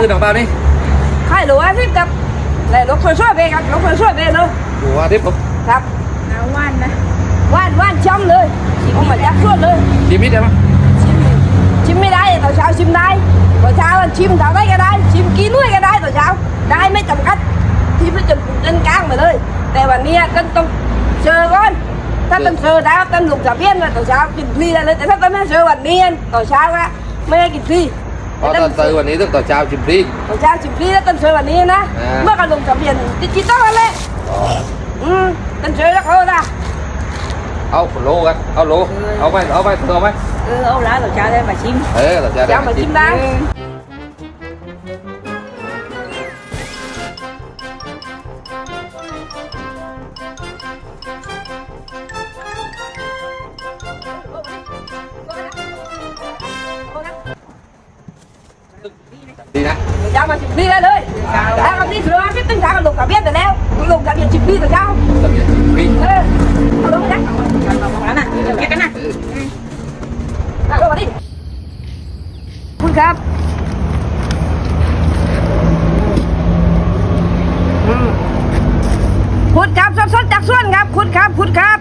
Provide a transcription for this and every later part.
ซื้อดอกเปล่านี่ขายหรืว่าทิพกับเลยลกช่วยๆไปครับลกช่วยๆไปเลยหรือว่าทิพครับครับว่านนะว่านว่านช่องเลยเอามาจับชวดเลยชิมมิดได้ไหมชิมไม่ได้แตอนเช้าชิมได้ตอนเช้าชิมเท่าไรก็ได้ ชิมกินด้วยก็ได้ตอนเช้าได้ไม่จำกัดที่ไม่จนจนกลางมาเลย แต่วันนี้ก็ต้องเจอก่อนถ้าต้องเจอด้วต้องลงจากเพี้ยนตอนเช้ากินพรีได้เลยแต่ถ้าต้องไม่เจอวันนี้ตอนเช้าก็ไม่ได้กินพรี เพราะตอนเจอวันนี้ต้องต่อเช้าชิมฟรีตอนเช้าชิมฟรีแล้วต้นเจอวันนี้นะอ่าเมื่อกันลงทะเบียนดิจิตอลเลยอ๋ออืมต้นเจอแล้วเขาละเอาโลกันเอาโลเอาไปเอาไปเอาไปเออเอาละเราจะได้มาชิมเออต่อเช้าได้จะมาชิมได้ ยนฟรีเออเอาลงมานะเอาละนะแยกกันนะเออเอาลงมาดิคุณครับอืมคุณครับสดๆจากสวนครับ คุณครับ คุณครับ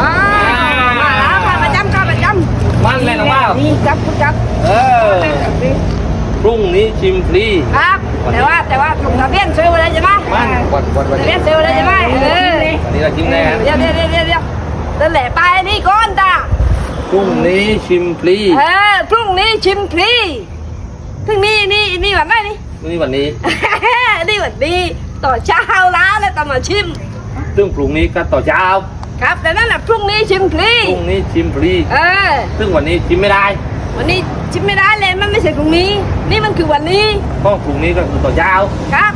อ่ามาแล้วค่ะประจำค่ะประจำ มันเลยนะว่า นี่ครับคุณครับ เออ พรุ่งนี้ชิมฟรี ครับ แต่ว่าแต่ว่าลงทะเบียนซื้อไว้แล้วใช่ไหมมันวันวันวันทะนี้เบียนซื้อไว้แล้วใช่ไหมเออวันนี้เราชิมแน่เดี๋ยวเดี๋ยวเดี๋ยวเดี๋ยวเดี๋ยวนั่นแหละไปนี่ก่อนจ้าพรุ่งนี้ชิมฟรีเออพรุ่งนี้ชิมฟรีพรุ่งนี้นี่นี่วันไหนนี่นี่วันนี้นี่วันนี้ต่อเช้าแล้วแล้วต้องมาชิมซึ่งพรุ่งนี้ก็ต่อเช้าครับแต่นั่นแหละพรุ่งนี้ชิมฟรีพรุ่งนี้ชิมฟรีเออซึ่งวันนี้ชิมไม่ได้ วันนี้ชิมไม่ได้เลยมันไม่ใช่พรุ่งนี้ นี่มันคือวันนี้เพราะพรุ่งนี้ก็คือต่อเช้าครับ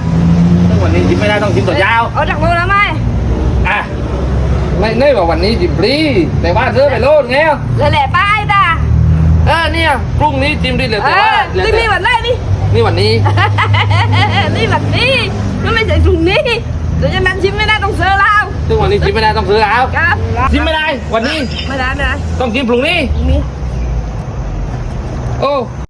ซึ่งวันนี้ชิมไม่ได้ต้องชิมต่อเช้าเอาจากมือแล้วไหมอะไม่ไม่ว่าวันนี้ชิมฟรีแต่ว่าซื้อไปโลดไงนั่นแหละไปจ้าเออเนี่ยพรุ่งนี้ชิมฟรีเหลือเอแต่ว่าอเหลือนี่แต่นี่วันไหนนี่นี่วันนี้นี่แบบนี้มันไม่ใช่ถุงนี้เดี๋ยวจะนั้นชิมไม่ได้ต้องเซอร์แล้วซึ่งวันนี้ชิมไม่ได้ต้องซื้อแล้วครับชิมไม่ได้วันนี้ไม่ได้ไม่ได้ต้องชิมพรุ่งนี้ถุงนี้ โอ้